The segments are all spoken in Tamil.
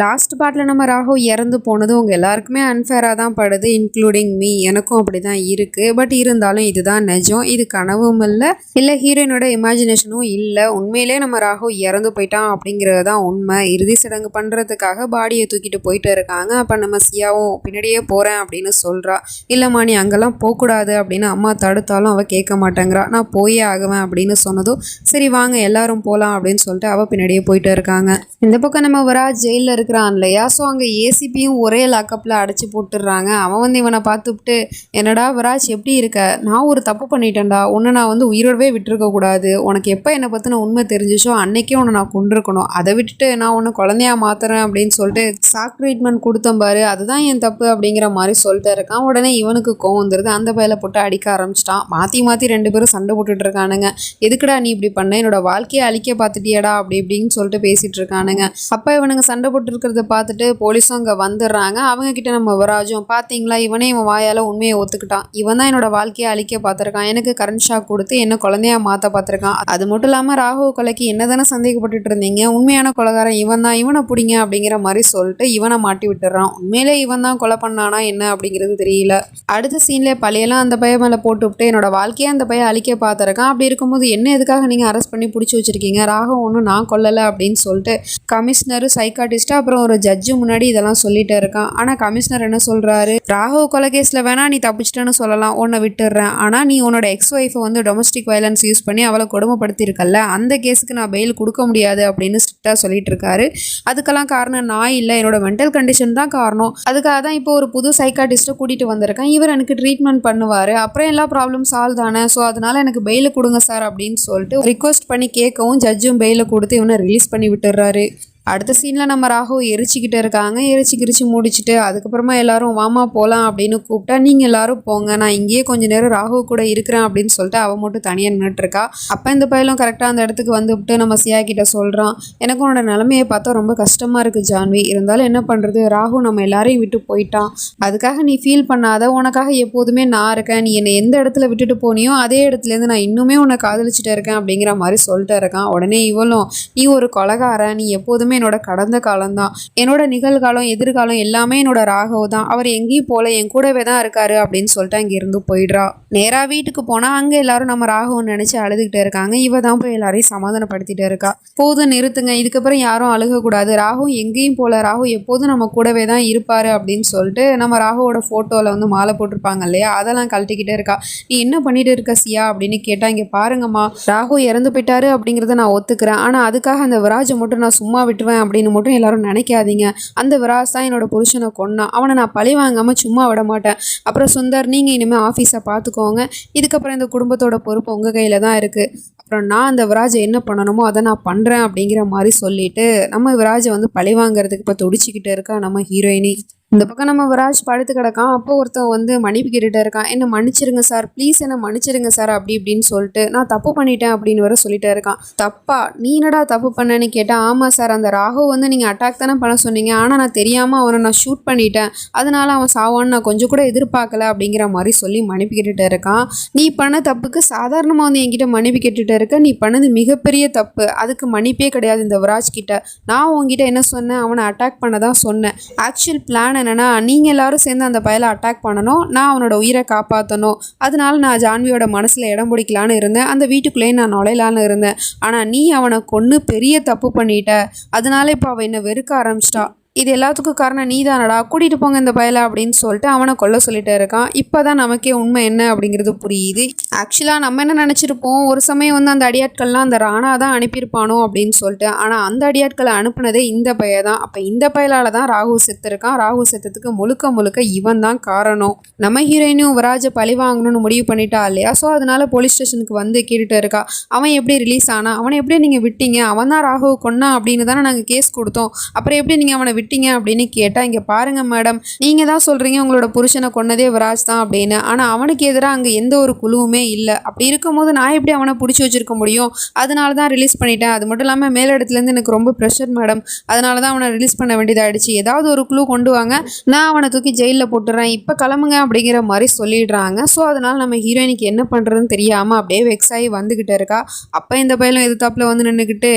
லாஸ்ட் பாட்டில் நம்ம ராகு இறந்து போனது உங்கள் எல்லாருக்குமே அன்ஃபேராக தான் படுது இன்க்ளூடிங் மீ எனக்கும் அப்படி தான் இருக்குது பட் இருந்தாலும் இதுதான் நிஜம். இது கனவும் இல்லை இல்லை ஹீரோயினோட இமேஜினேஷனும் இல்லை. உண்மையிலே நம்ம ராகு இறந்து போயிட்டான் அப்படிங்கிறது தான் உண்மை. இறுதி சடங்கு பண்ணுறதுக்காக பாடியை தூக்கிட்டு போயிட்டு இருக்காங்க. அப்போ நம்ம சியாவும் பின்னாடியே போகிறேன் அப்படின்னு சொல்கிறா இல்லைம்மா நீ அங்கெல்லாம் போகக்கூடாது அப்படின்னு அம்மா தடுத்தாலும் அவள் கேட்க மாட்டேங்கிறா. நான் போயே ஆகுவேன் அப்படின்னு சொன்னதும் சரி வாங்க எல்லாரும் போகலாம் அப்படின்னு சொல்லிட்டு அவள் பின்னாடியே போயிட்டு இருக்காங்க. இந்த பக்கம் நம்ம வரா ஜெயிலில் இருக்கிறான் இல்லையா? ஸோ அங்கே ஏசிபியும் ஒரே லாக்கப்பில் அடைச்சி போட்டுடுறாங்க. அவன் வந்து இவனை பார்த்துவிட்டு என்னடா வராஜ் எப்படி இருக்க? நான் ஒரு தப்பு பண்ணிட்டேன்டா. உன்னை நான் வந்து உயிரோடவே விட்டுருக்க கூடாது. உனக்கு எப்போ என்னை பற்றின உண்மை தெரிஞ்சிச்சோ அன்னைக்கே உன்னை நான் கொண்டிருக்கணும் அதை விட்டுட்டு நான் உன்னை குழந்தையா மாத்துறேன் அப்படின்னு சொல்லிட்டு சாக் ட்ரீட்மெண்ட் கொடுத்தேன் பாரு. அதுதான் என் தப்பு அப்படிங்கிற மாதிரி சொல்லிட்டு இருக்கான். உடனே இவனுக்கு கோவம் வந்துடுது அந்த பையில போட்டு அடிக்க ஆரம்பிச்சிட்டான். மாற்றி மாற்றி ரெண்டு பேரும் சண்டை போட்டுட்டு இருக்கானுங்க. எதுக்குடா நீ இப்படி பண்ண? என்னோட வாழ்க்கையை அழிக்க பார்த்துட்டியடா அப்படி இப்படின்னு சொல்லிட்டு பேசிட்டு இருக்கானுங்க. அப்போ இவனுங்க சண்டை போட்டு இருக்கிறத பார்த்துட்டு போலீஸும் அங்கே வந்துடுறாங்க. அவங்க கிட்ட நம்ம வராஜும் பார்த்தீங்களா இவனே இவன் வாயால் உண்மையை ஒத்துக்கிட்டான். இவன் தான் என்னோட வாழ்க்கையை அழிக்க பார்த்துருக்கான். எனக்கு கரண்ட் ஷாக் கொடுத்து என்ன குழந்தையா மாற்ற பார்த்துருக்கான். அது மட்டும் இல்லாமல் ராகவ் கொலைக்கு என்ன தானே சந்தேகப்பட்டுட்டு இருந்தீங்க? உண்மையான கொலைகாரன் இவன் தான். இவனை பிடிங்க அப்படிங்கிற மாதிரி சொல்லிட்டு இவனை மாட்டி விட்டுறான். உண்மையிலே இவன் தான் கொலை பண்ணானா என்ன அப்படிங்கிறது தெரியல. அடுத்த சீன்ல பழையெல்லாம் அந்த பையன் மேலே போட்டுவிட்டு என்னோட வாழ்க்கையை அந்த பையன் அழிக்க பார்த்துருக்கான். அப்படி இருக்கும்போது என்ன எதுக்காக நீங்கள் அரெஸ்ட் பண்ணி பிடிச்சி வச்சிருக்கீங்க? ராகவ் ஒன்றும் நான் கொல்லலை அப்படின்னு சொல்லிட்டு கமிஷனர் சைக்காட்டிஸ்ட் அப்புறம் ஒரு ஜட்ஜு முன்னாடி இதெல்லாம் சொல்லிட்டு இருக்கான். ஆனால் கமிஷனர் என்ன சொல்றாரு? ராகவ் கொலை கேஸில் வேணா நீ தப்பிச்சிட்டேன்னு சொல்லலாம். உன்னை விட்டுடுறேன். ஆனால் நீ உன்னோட எக்ஸ் ஒய்ஃபை வந்து டொமஸ்டிக் வயலன்ஸ் யூஸ் பண்ணி அவளை கொடுமைப்படுத்தியிருக்கல்ல? அந்த கேஸுக்கு நான் பெயில் கொடுக்க முடியாது அப்படின்னு ஸ்ட்ரிக்டாக சொல்லிட்டு இருக்காரு. அதுக்கெல்லாம் காரணம் நான் இல்லை. என்னோட மென்டல் கண்டிஷன் தான் காரணம். அதுக்காக தான் இப்போ ஒரு புது சைக்காட்டிஸ்ட்டை கூட்டிகிட்டு வந்திருக்கேன். இவர் எனக்கு ட்ரீட்மெண்ட் பண்ணுவார். அப்புறம் எல்லா ப்ராப்ளம் சால்வ் தானே. ஸோ அதனால எனக்கு பெயில் கொடுங்க சார் அப்படின்னு சொல்லிட்டு ரிக்வஸ்ட் பண்ணி கேட்கவும் ஜட்ஜும் பெயில கொடுத்து இவனை ரிலீஸ் பண்ணி விட்டுறாரு அடுத்த சீனில் நம்ம ராகு எரிச்சிக்கிட்டு இருக்காங்க. எரிச்சு கிரிச்சு முடிச்சுட்டு அதுக்கப்புறமா எல்லாரும் வாமா போகலாம் அப்படின்னு கூப்பிட்டா நீங்கள் எல்லாரும் போங்க. நான் இங்கேயே கொஞ்சம் நேரம் ராகு கூட இருக்கிறேன் அப்படின்னு சொல்லிட்டு அவன் மட்டும் தனியாக நின்றுட்டுருக்கா அப்போ இந்த பையலும் கரெக்டாக அந்த இடத்துக்கு வந்துவிட்டு நம்ம சியா கிட்ட சொல்கிறான் எனக்கு உன்னோட நிலமையை பார்த்தா ரொம்ப கஷ்டமாக இருக்குது ஜான்வி. இருந்தாலும் என்ன பண்ணுறது ராகு நம்ம எல்லாரையும் விட்டு போயிட்டான். அதுக்காக நீ ஃபீல் பண்ணாத. உனக்காக எப்போதுமே நான் இருக்கேன். நீ என்னை எந்த இடத்துல விட்டுட்டு போனியோ அதே இடத்துலேருந்து நான் இன்னுமே உன்னை காதலிச்சுட்டு இருக்கேன் அப்படிங்கிற மாதிரி சொல்லிட்டு இருக்கான். உடனே இவளும் நீ ஒரு கொலகாரன் நீ எப்போதுமே என்னோட கடந்த காலம்தான். என்னோட நிகழ்காலம் எதிர்காலம் எல்லாமே என்னோட ராகவ் தான். அவர் எங்கேயும் போல என் கூடவே தான் இருக்காரு அப்படின்னு சொல்லிட்டு அங்கே இருந்து போயிடுறா. நேராக வீட்டுக்கு போனால் அங்கே எல்லாரும் நம்ம ராகவன் நினச்சி அழுதுகிட்டே இருக்காங்க. இவ தான் போய் எல்லாரையும் சமாதானப்படுத்திட்டே இருக்கா. போதும் நிறுத்துங்க. இதுக்கப்புறம் யாரும் அழுகக்கூடாது. ராகு எங்கேயும் போல ராகு எப்போதும் நம்ம கூடவே தான் இருப்பாரு அப்படின்னு சொல்லிட்டு நம்ம ராகுவோட ஃபோட்டோவில் வந்து மாலை போட்டிருப்பாங்க இல்லையா? அதெல்லாம் கழட்டிக்கிட்டே இருக்கா. நீ என்ன பண்ணிட்டு இருக்க சியா? அப்படின்னு கேட்டால் இங்கே பாருங்கம்மா. ராகு இறந்து போயிட்டாரு அப்படிங்கிறத நான் ஒத்துக்கிறேன். ஆனால் அதுக்காக அந்த விராஜை மட்டும் நான் சும்மா விட்டு விட்டுருவேன் அப்படின்னு மட்டும் எல்லாரும் நினைக்காதீங்க. அந்த விராஜ் தான் என்னோட புருஷனை கொன்னான் அவனை நான் பழி வாங்காமல் சும்மா விட மாட்டேன். அப்புறம் சுந்தர் நீங்கள் இனிமேல் ஆஃபீஸை பார்த்துக்கோங்க இதுக்கப்புறம் இந்த குடும்பத்தோட பொறுப்பு உங்கள் கையில் தான் இருக்குது அப்புறம் நான் அந்த விராஜை என்ன பண்ணணுமோ அதை நான் பண்ணுறேன் அப்படிங்கிற மாதிரி சொல்லிட்டு நம்ம விராஜை வந்து பழி வாங்குறதுக்கு இப்போ துடிச்சிக்கிட்டு இருக்கா நம்ம ஹீரோயினி இந்த பக்கம் நம்ம விராஜ் படுத்து கிடக்கான். அப்போ ஒருத்தன் வந்து மன்னிப்பு கேட்டுட்டு இருக்கான். என்ன மன்னிச்சிருங்க சார். ப்ளீஸ் என்ன மன்னிச்சிருங்க சார். அப்படி இப்படின்னு சொல்லிட்டு நான் தப்பு பண்ணிட்டேன் அப்படின்னு வர சொல்லிட்டே இருக்கான். தப்பா? நீ என்னடா தப்பு பண்ணேன்னு கேட்டால் ஆமாம் சார். அந்த ராகு வந்து நீங்கள் அட்டாக் தானே பண்ண சொன்னீங்க. ஆனால் நான் தெரியாமல் அவனை நான் ஷூட் பண்ணிட்டேன். அதனால அவன் சாவான்னு நான் கொஞ்சம் கூட எதிர்பார்க்கல. அப்படிங்கிற மாதிரி சொல்லி மன்னிப்பு கேட்டுட்டு இருக்கான். நீ பண்ண தப்புக்கு சாதாரணமாக வந்து என்கிட்ட மன்னிப்பு கேட்டுட்டு இருக்க. நீ பண்ணது மிகப்பெரிய தப்பு. அதுக்கு மன்னிப்பே கிடையாது இந்த விராஜ் கிட்ட. நான் உங்ககிட்ட என்ன சொன்னேன்? அவனை அட்டாக் பண்ண தான் சொன்னேன். ஆக்சுவல் பிளான் என்னென்னா நீங்கள் எல்லாரும் சேர்ந்து அந்த பயலை அட்டாக் பண்ணணும். நான் அவனோட உயிரை காப்பாற்றணும் அதனால நான் ஜான்வியோட மனசில் இடம் பிடிக்கலான்னு இருந்தேன். அந்த வீட்டுக்குள்ளேயே நான் நுழையலான்னு இருந்தேன். ஆனால் நீ அவனை கொன்று பெரிய தப்பு பண்ணிட்ட. அதனால இப்போ அவன் என்னை வெறுக்க ஆரம்பிச்சிட்டா. இது எல்லாத்துக்கும் காரணம் நீ தானடா கூட்டிகிட்டு போங்க இந்த பயலை அப்படின்னு சொல்லிட்டு அவனை கொல்ல சொல்லிட்டே இருக்கான். இப்போ தான் நமக்கே உண்மை என்ன அப்படிங்கிறது புரியுது. ஆக்சுவலாக நம்ம என்ன நினச்சிருப்போம்? ஒரு சமயம் வந்து அந்த அடியாட்கள்லாம் அந்த ராணா தான் அனுப்பியிருப்பானோ அப்படின்னு சொல்லிட்டு ஆனால் அந்த அடியாட்களை அனுப்புனதே இந்த பைய தான். அப்போ இந்த பயலால் தான் ராகு செத்துருக்கான் ராகு செத்ததுக்கு முழுக்க முழுக்க இவன் தான் காரணம். நம்ம ஹீரோயினும் விராஜை பழி வாங்கணும்னு முடிவு பண்ணிட்டா இல்லையா? ஸோ அதனால போலீஸ் ஸ்டேஷனுக்கு வந்து கேட்டுட்டு இருக்கா. அவன் எப்படி ரிலீஸ் ஆனா? அவனை எப்படி நீங்கள் விட்டீங்க? அவன் தான் ராகு கொன்னா அப்படின்னு தானே நாங்கள் கேஸ் கொடுத்தோம். அப்புறம் எப்படி நீங்கள் அவனை விட்டீங்க அப்படின்னு கேட்டால் இங்கே பாருங்க மேடம் நீங்கள் தான் சொல்கிறீங்க உங்களோட புருஷனை கொன்னதே விராஜ் தான் அப்படின்னு. ஆனால் அவனுக்கு எதிராக அங்கே எந்த ஒரு குழுவுமே எதுவுமே இல்லை. அப்படி இருக்கும்போது நான் எப்படி அவனை பிடிச்சி வச்சிருக்க முடியும்? அதனால தான் ரிலீஸ் பண்ணிட்டேன். அது மட்டும் இல்லாமல் மேலிடத்துலேருந்து எனக்கு ரொம்ப ப்ரெஷர் மேடம் அதனால தான் அவனை ரிலீஸ் பண்ண வேண்டியதாகிடுச்சு ஏதாவது ஒரு குழு கொண்டு வாங்க. நான் அவனை தூக்கி ஜெயிலில் போட்டுறேன். இப்போ கிளம்புங்க அப்படிங்கிற மாதிரி சொல்லிடுறாங்க. ஸோ அதனால் நம்ம ஹீரோயினுக்கு என்ன பண்ணுறதுன்னு தெரியாமல் அப்படியே வெக்ஸ் ஆகி வந்துக்கிட்டு இருக்கா. அப்போ இந்த பையலும் எதிர்த்தாப்புல வந்து நின்றுக்கிட்டு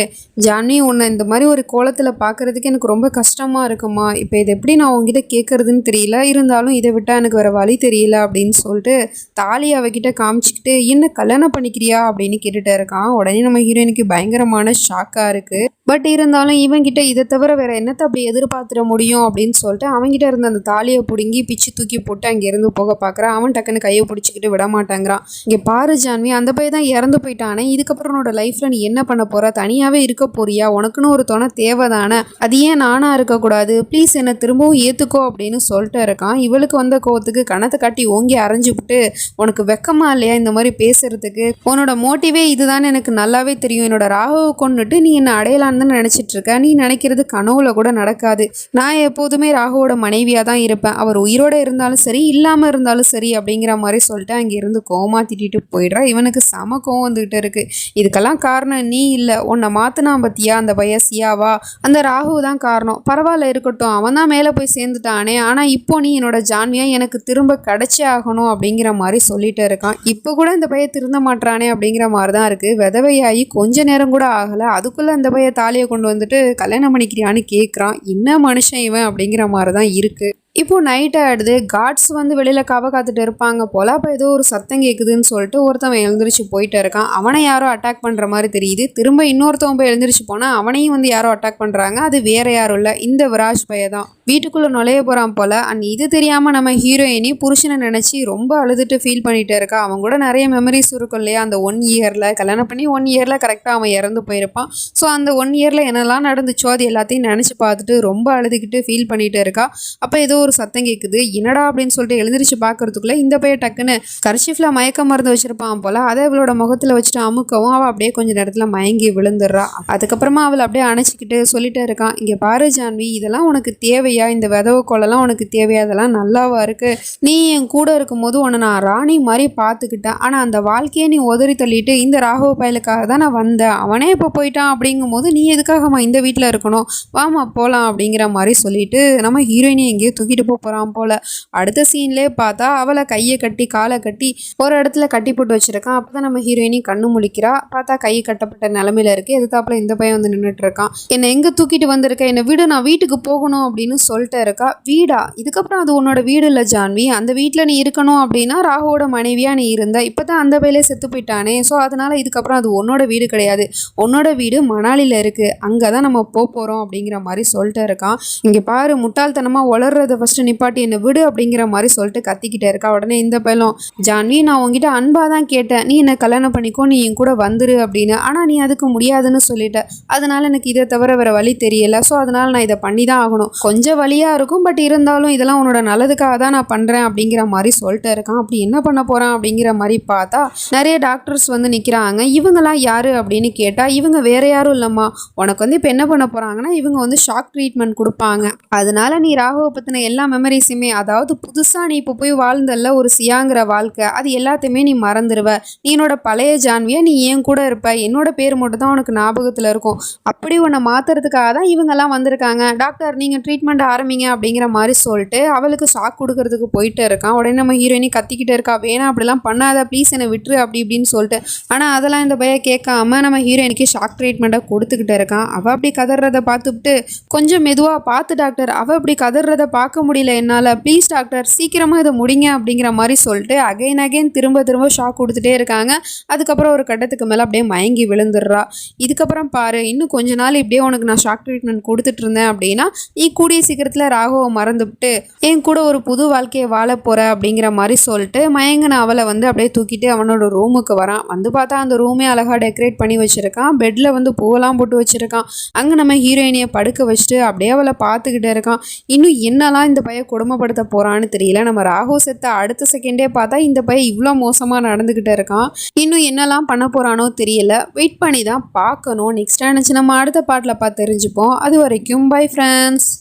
ஜானி உன்னை இந்த மாதிரி ஒரு கோலத்தில் பார்க்குறதுக்கு எனக்கு ரொம்ப கஷ்டமாக இருக்குமா? இப்போ இது எப்படி நான் உங்ககிட்ட கேட்குறதுன்னு தெரியல. இருந்தாலும் இதை விட்டால் எனக்கு வேறு வழி தெரியல. அப்படின்னு சொல்லிட்டு தாலி அவகிட்ட காமிச்சிக்கிட்டு என்ன கல்யாணம் பண்ணிக்கிறியா? அப்படின்னு கேட்டுட்டு இருக்கான். உடனே நம்ம ஹீரோயினுக்கு பயங்கரமான ஷாக்காக இருக்குது பட் இருந்தாலும் இவங்கிட்ட இதை தவிர வேற என்னத்தை அப்படி எதிர்பார்த்துட முடியும் அப்படின்னு சொல்லிட்டு அவன்கிட்ட இருந்த அந்த தாலியை பிடுங்கி பிச்சு தூக்கி போட்டு அங்கேருந்து போக பார்க்குறான் அவன் டக்குன்னு கையை பிடிச்சிக்கிட்டு விட மாட்டேங்கிறான். இங்கே பாரு ஜான்வி அந்த பையன் தான் இறந்து போயிட்டானே. இதுக்கப்புறம் உன்னோட லைஃப்பில் நீ என்ன பண்ண போகிற தனியாகவே இருக்க போறியா? உனக்குன்னு ஒரு துணை தேவைதானே. அது ஏன் நானா இருக்கக்கூடாது ப்ளீஸ் என்னை திரும்பவும் ஏற்றுக்கோ அப்படின்னு சொல்லிட்டு இருக்கான். இவளுக்கு வந்த கோவத்துக்கு கணத்தை காட்டி ஓங்கி அரைஞ்சு விட்டு உனக்கு வெக்கமா இல்லையா இந்த மாதிரி பேசுறதுக்கு. உன்னோட மோட்டிவே இதுதான் எனக்கு நல்லாவே தெரியும். என்னோட ராகுவை கொண்டுட்டு நீ என்ன அடையலான்னு தான் நினச்சிட்டு இருக்க நீ நினைக்கிறது கனவுல கூட நடக்காது. நான் எப்போதுமே ராகுவோட மனைவியாக தான் இருப்பேன். அவர் உயிரோட இருந்தாலும் சரி இல்லாமல் இருந்தாலும் சரி அப்படிங்கிற மாதிரி சொல்லிட்டு அங்கேருந்து கோமா திட்டிட்டு போயிடுறா. இவனுக்கு செம கோவம் வந்துகிட்டு இருக்கு. இதுக்கெல்லாம் காரணம் நீ இல்லை. உன்னை மாத்தினா பத்தியா? அந்த பையன் சியாவா அந்த ராகு தான் காரணம். பரவாயில்ல இருக்கட்டும். அவன் தான் மேலே போய் சேர்ந்துட்டானே. ஆனால் இப்போ நீ என்னோட ஜான்வியா எனக்கு திரும்ப கிடைச்சே ஆகணும் அப்படிங்கிற மாதிரி சொல்லிட்டு இருக்கான். இப்போ கூட இந்த பையன் திருந்த மாட்டானே அப்படிங்கிற மாதிரி தான் இருக்குது விதவையாகி கொஞ்ச நேரம் கூட ஆகலை. அதுக்குள்ளே அந்த பையன் தாலியை கொண்டு வந்துட்டு கல்யாணம் பண்ணிக்கிறியான்னு கேட்குறான் என்ன மனுஷன் இவன்? அப்படிங்கிற மாதிரி தான் இருக்குது இப்போ நைட் ஆயிடுது. காட்ஸ் வந்து வெளியில் கவ காத்துட்டு இருப்பாங்க. போல அப்போ ஏதோ ஒரு சத்தம் கேட்குதுன்னு சொல்லிட்டு ஒருத்தவன் எழுந்திரிச்சு போயிட்டு இருக்கான். அவனை யாரோ அட்டாக் பண்ணுற மாதிரி தெரியுது. திரும்ப இன்னொருத்தவன் போய் எழுந்திரிச்சு போனால் அவனையும் வந்து யாரோ அட்டாக் பண்ணுறாங்க அது வேற யாரும் இல்லை. இந்த விராஜ் பைய தான் வீட்டுக்குள்ளே நுழைய போகிறான் போல். அண்ட் இது தெரியாமல் நம்ம ஹீரோயினி புருஷனை நினச்சி ரொம்ப அழுதுட்டு ஃபீல் பண்ணிகிட்டே இருக்கா. அவன் கூட நிறைய மெமரிஸ் இருக்கும் இல்லையா? அந்த ஒன் இயரில் கல்யாணம் பண்ணி ஒன் இயரில் கரெக்டாக அவன் இறந்து போயிருப்பான். ஸோ அந்த ஒன் இயரில் என்னெல்லாம் நடந்துச்சோ அது எல்லாத்தையும் நினச்சி பார்த்துட்டு ரொம்ப அழுதுகிட்டு ஃபீல் பண்ணிகிட்டே இருக்கா. அப்போ ஏதோ ஒரு சத்தம் கேட்குது என்னடா? அப்படின்னு சொல்லிட்டு எழுந்திரிச்சு பார்க்குறதுக்குள்ளே இந்த பையன் டக்குன்னு கர்ஷிஃபில் மயக்க மருந்து வச்சுருப்பான் போல். அதை அவளோட முகத்தில் வச்சுட்டு அமுக்கவும். அவள் அப்படியே கொஞ்ச நேரத்தில் மயங்கி விழுந்துடுறா. அதுக்கப்புறமா அவளை அப்படியே அணைச்சிக்கிட்டு சொல்லிட்டே இருக்கான். இங்கே பாரு ஜான்வி. இதெல்லாம் உனக்கு தேவை தேவையா இந்த விதவு கொலைலாம் உனக்கு தேவையா அதெல்லாம் நல்லாவா இருக்குது நீ என் கூட இருக்கும்போது உன்னை நான் ராணி மாதிரி பார்த்துக்கிட்டேன். ஆனால் அந்த வாழ்க்கையை நீ உதறி தள்ளிட்டு இந்த ராகவ பயலுக்காக தான் நான் வந்தேன் அவனே இப்போ போயிட்டான் அப்படிங்கும்போது நீ எதுக்காகம்மா இந்த வீட்டில் இருக்கணும்? வாமா போகலாம் அப்படிங்கிற மாதிரி சொல்லிட்டு நம்ம ஹீரோயினை எங்கேயோ தூக்கிட்டு போக போகிறான் போல். அடுத்த சீன்லேயே பார்த்தா அவளை கையை கட்டி காலை கட்டி ஒரு இடத்துல கட்டி போட்டு வச்சுருக்கான். அப்போ தான் நம்ம ஹீரோயினி கண்ணு முழிக்கிறா. பார்த்தா கை கட்டப்பட்ட நிலமையில இருக்கு. எதிர்த்தாப்புல இந்த பையன் வந்து நின்றுட்டு இருக்கான்? என்னை எங்கே தூக்கிட்டு வந்திருக்க? என்னை வீடு நான் வீட்டுக்கு போகணும் அப்படின்னு சொல்லிட்டு இருக்கா வீடா? இதுக்கப்புறம் அது உன்னோட வீடு இல்லை ஜான்வி. அந்த வீட்டில் நீ இருக்கணும் அப்படின்னா ராகுவோட மனைவியாக நீ இருந்த. இப்போ தான் அந்த வேலையை செத்து போயிட்டானே. ஸோ அதனால இதுக்கப்புறம் அது உன்னோட வீடு கிடையாது. உன்னோட வீடு மணாலியில் இருக்குது அங்கே தான் நம்ம போக போகிறோம் அப்படிங்கிற மாதிரி சொல்லிட்டு இருக்கான் இங்கே பாரு முட்டாள்தனமாக வளர்றத ஃபஸ்ட்டு நிப்பாட்டி என்னை விடு அப்படிங்கிற மாதிரி சொல்லிட்டு கத்திக்கிட்டே இருக்கா. உடனே இந்த பையலும் ஜான்வி நான் உங்ககிட்ட அன்பாக தான் கேட்டேன். நீ என்னை கல்யாணம் பண்ணிக்கோ நீ என் கூட வந்துரு அப்படின்னு. ஆனால் நீ அதுக்கு முடியாதுன்னு சொல்லிட்ட. அதனால் எனக்கு இதை தவிர வேறு வழி தெரியல. ஸோ அதனால் நான் இதை பண்ணி தான் ஆகணும். கொஞ்சம் வழியாக இருக்கும். பட் இருந்தாலும் இதெல்லாம் உன்னோட நல்லதுக்காக தான் நான் பண்ணுறேன் அப்படிங்கிற மாதிரி சொல்லிட்டு இருக்கான். அப்படி என்ன பண்ண போகிறான் அப்படிங்கிற மாதிரி பார்த்தா நிறைய டாக்டர்ஸ் வந்து நிற்கிறாங்க இவங்கெல்லாம் யார் அப்படின்னு கேட்டால் இவங்க வேறு யாரும் இல்லைம்மா. உனக்கு வந்து இப்போ என்ன பண்ண போகிறாங்கன்னா இவங்க வந்து ஷாக் ட்ரீட்மெண்ட் கொடுப்பாங்க. அதனால நீ ராகுவை பற்றின எல்லா மெமரிஸுமே அதாவது புதுசாக நீ இப்போ போய் வாழ்ந்தல்ல ஒரு சியாங்கிற வாழ்க்கை அது எல்லாத்தையுமே நீ மறந்துடுவ நீ என்னோட பழைய ஜான்வியை நீ ஏன் கூட இருப்ப. என்னோட பேர் மட்டும் தான் உனக்கு ஞாபகத்தில் இருக்கும். அப்படி உன்னை மாற்றுறதுக்காக தான் இவங்கெல்லாம் வந்திருக்காங்க. டாக்டர் நீங்கள் ட்ரீட்மெண்ட் ஆரம்பிங்க அப்படிங்கிற மாதிரி சொல்லிட்டு அவளுக்கு ஷாக் கொடுக்கறதுக்கு போயிட்டு இருக்கான் உடனே நம்ம ஹீரோயினி கத்திக்கிட்டு இருக்கா. வேணாம் அப்படிலாம் பண்ணாத ப்ளீஸ் என்னை விட்டுரு அப்படி இப்படின்னு சொல்லிட்டு. ஆனால் அதெல்லாம் இந்த பையன் கேட்காம நம்ம ஹீரோயினுக்கு ஷாக் ட்ரீட்மெண்ட்டை கொடுத்துக்கிட்டு இருக்கான் அவள் அப்படி கதறதை பார்த்துட்டு கொஞ்சம் மெதுவாக பார்த்து டாக்டர் அவள் அப்படி கதறதை பார்க்க முடியல என்னால். ப்ளீஸ் டாக்டர் சீக்கிரமாக இதை முடிங்க அப்படிங்கிற மாதிரி சொல்லிட்டு அகைன் அகைன் திரும்ப திரும்ப ஷாக் கொடுத்துட்டே இருக்காங்க. அதுக்கப்புறம் ஒரு கட்டத்துக்கு மேலே அப்படியே மயங்கி விழுந்துடுறா. இதுக்கப்புறம் பாரு இன்னும் கொஞ்ச நாள் இப்படியே உனக்கு நான் ஷாக் ட்ரீட்மெண்ட் கொடுத்துட்டு இருந்தேன் அப்படின்னா நீ கூடிய சீக்கிரத்தில் ராகுவை மறந்துவிட்டு என் கூட ஒரு புது வாழ்க்கையை வாழ போகிற அப்படிங்கிற மாதிரி சொல்லிட்டு மயங்கின அவளை வந்து அப்படியே தூக்கிட்டு அவனோட ரூமுக்கு வரான். வந்து பார்த்தா அந்த ரூமே அழகாக டெக்கரேட் பண்ணி வச்சுருக்கான். பெட்டில் வந்து பூவெல்லாம் போட்டு வச்சுருக்கான். அங்கே நம்ம ஹீரோயினியை படுக்க வச்சுட்டு அப்படியே அவளை பார்த்துக்கிட்டே இருக்கான். இன்னும் என்னெல்லாம் இந்த பையன் கொடுமைப்படுத்த போகிறான்னு தெரியல. நம்ம ராகு செத்த அடுத்த செகண்டே பார்த்தா இந்த பையன் இவ்வளோ மோசமாக நடந்துக்கிட்டே இருக்கான். இன்னும் என்னெல்லாம் பண்ண போகிறானோ தெரியல. வெயிட் பண்ணி தான் பார்க்கணும் நெக்ஸ்ட் நினச்சி நம்ம அடுத்த பாட்டில் பார்த்து தெரிஞ்சுப்போம். அது வரைக்கும் பை ஃப்ரெண்ட்ஸ்